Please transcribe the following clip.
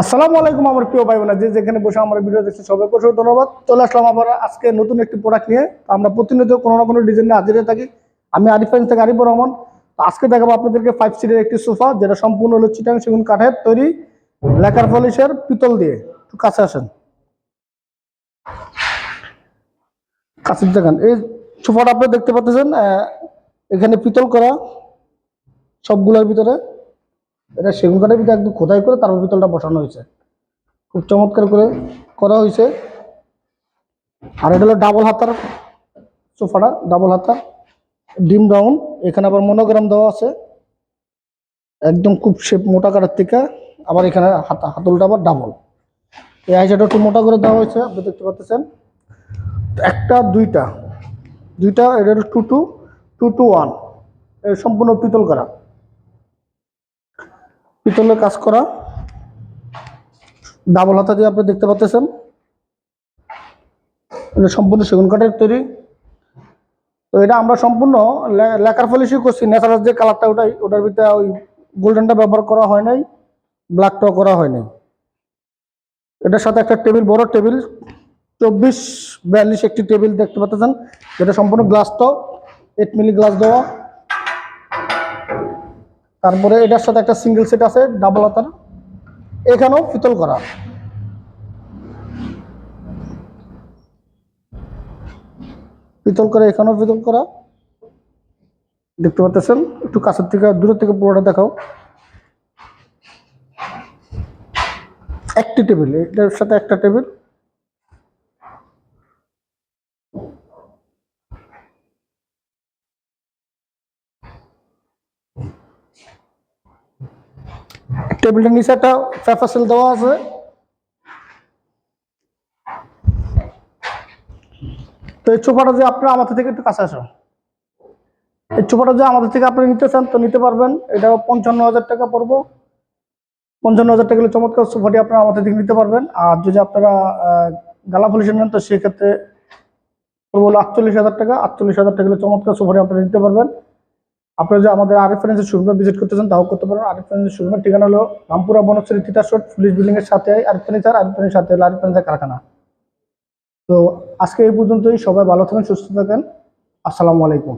আসসালামু আলাইকুম আমার প্রিয় ভাই বোনা যে যেখানে বসে আমার ভিডিও দেখছে সবাইকে অসংখ্য ধন্যবাদ। চলে আসলাম আবার আজকে নতুন একটি প্রোডাক্ট নিয়ে। আমরা প্রতিনিয়ত কোনো না কোনো ডিজাইন হাজির হয়ে থাকি। আমি আরিফ ফাইন থেকে আরিফুর রহমান। আজকে দেখাবো আপনাদেরকে ফাইভ সিটের একটি সোফা, যেটা সম্পূর্ণ হলো চিটাং সেগুন কাঠের তৈরি, লেকার পলিশের পিতল দিয়ে। একটু কাছে আসেন। কাছে দেখেন, এই সোফাটা আপনি দেখতে পাচ্ছেন এখানে পিতল করা, সবগুলোর ভিতরে। এটা সেগুন কাঠের ভিতরে একদম খোদাই করে তারপর পিতলটা বসানো হয়েছে। খুব চমৎকার করে করা হয়েছে। আর এটা হলো ডাবল হাতার সোফাটা ডাবল হাতার ডিম ডাউন এখানে আবার মনোগ্রাম দেওয়া আছে। একদম খুব শেপ মোটা কাটার থেকে। আবার এখানে হাতা, হাতলটা আবার ডাবল এই আইসাটা একটু মোটা করে দেওয়া হয়েছে, আপনি দেখতে পাচ্ছেন। একটা, দুইটা। দুইটা, এটা two two two two one সম্পূর্ণ পিতল করা পিতলের কাজ করা। ডাবল হাতা দিয়ে আপনি দেখতে পাচ্ছেন। এটা সম্পূর্ণ সেগুন কাঠের তৈরি। তো এটা আমরা সম্পূর্ণ লে- লেকার পলিশই করছি। ন্যাচারাল যে কালারটা ওটাই, ওটার ভিতরে ওই গোল্ডেনটা ব্যবহার করা হয় নাই, ব্ল্যাকটাও করা হয় নাই। এটার সাথে একটা টেবিল, বড় টেবিল, চব্বিশ বিয়াল্লিশ একটি টেবিল দেখতে পাচ্ছেন। যেটা সম্পূর্ণ গ্লাসটাও এইট মিলি গ্লাস দেওয়া। তারপরে এটার সাথে একটা সিঙ্গেল সেট আছে ডাবল হাতার এখানেও পিতল করা। পিতল করে এখানেও পিতল করা। দেখতে পাচ্ছেন? একটু কাছের থেকে, দূরের থেকে পুরোটা দেখাও। একটি টেবিল এটার সাথে একটা টেবিল টেবিলটার নিচে একটা পেপার সেল দেওয়া আছে। তো এই চোপাটা যে আপনারা আমাদের থেকে একটু কাছে আসো এই চোপাটা যে আমাদের থেকে আপনি নিতে চান তো নিতে পারবেন। এটা পঞ্চান্ন হাজার টাকা পড়ব। পঞ্চান্ন হাজার টাকা চমৎকার সোফাটি আপনারা আমাদের থেকে নিতে পারবেন। আর যদি আপনারা গালা পলিশন নেন তো সেক্ষেত্রে পড়ব আটচল্লিশ হাজার টাকা। আটচল্লিশ হাজার টাকা চমৎকার সোফাটি আপনারা নিতে পারবেন। আপনারা যে আমাদের আর এফারেন্সের শোরুমে ভিজিট করতে চান, তাও করতে পারেন। আর এফারেন্সের শোরুমের ঠিকানা হলো রামপুরা বনশ্রী তিতাসর পুলিশ বিল্ডিং এর সাথে আর ফার্নিচার আর ফার্নিচার সাথে হলো আর ফার্নিচার কারখানা। তো আজকে এই পর্যন্তই, সবাই ভালো থাকেন, সুস্থ থাকেন। আসসালামু আলাইকুম।